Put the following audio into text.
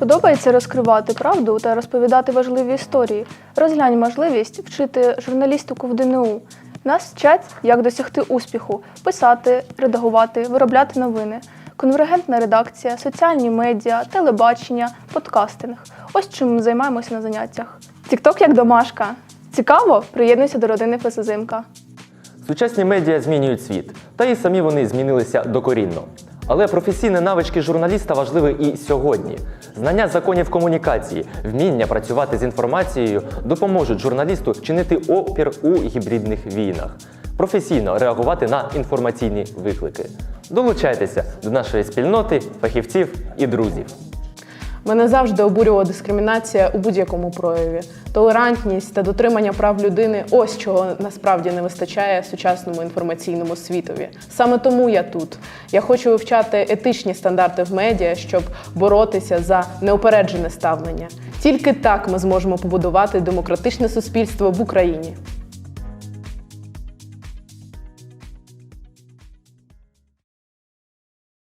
Подобається розкривати правду та розповідати важливі історії. Розглянь можливість вчити журналістику в ДНУ. Нас вчать, як досягти успіху, писати, редагувати, виробляти новини. Конвергентна редакція, соціальні медіа, телебачення, подкастинг. Ось чим ми займаємося на заняттях. Тікток як домашка. Цікаво? Приєднуйся до родини Фесозимка. Сучасні медіа змінюють світ, та і самі вони змінилися докорінно. Але професійні навички журналіста важливі і сьогодні. Знання законів комунікації, вміння працювати з інформацією допоможуть журналісту чинити опір у гібридних війнах, професійно реагувати на інформаційні виклики. Долучайтеся до нашої спільноти, фахівців і друзів. Мене завжди обурювала дискримінація у будь-якому прояві. Толерантність та дотримання прав людини ось чого насправді не вистачає сучасному інформаційному світові. Саме тому я тут. Я хочу вивчати етичні стандарти в медіа, щоб боротися за неупереджене ставлення. Тільки так ми зможемо побудувати демократичне суспільство в Україні.